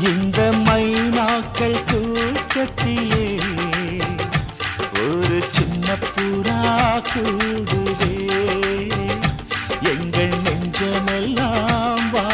இந்த மைனாக்கள் கூட்டத்திலே ஒரு சின்ன புறா கூடுதே. எங்கள் நெஞ்சமெல்லாம் வா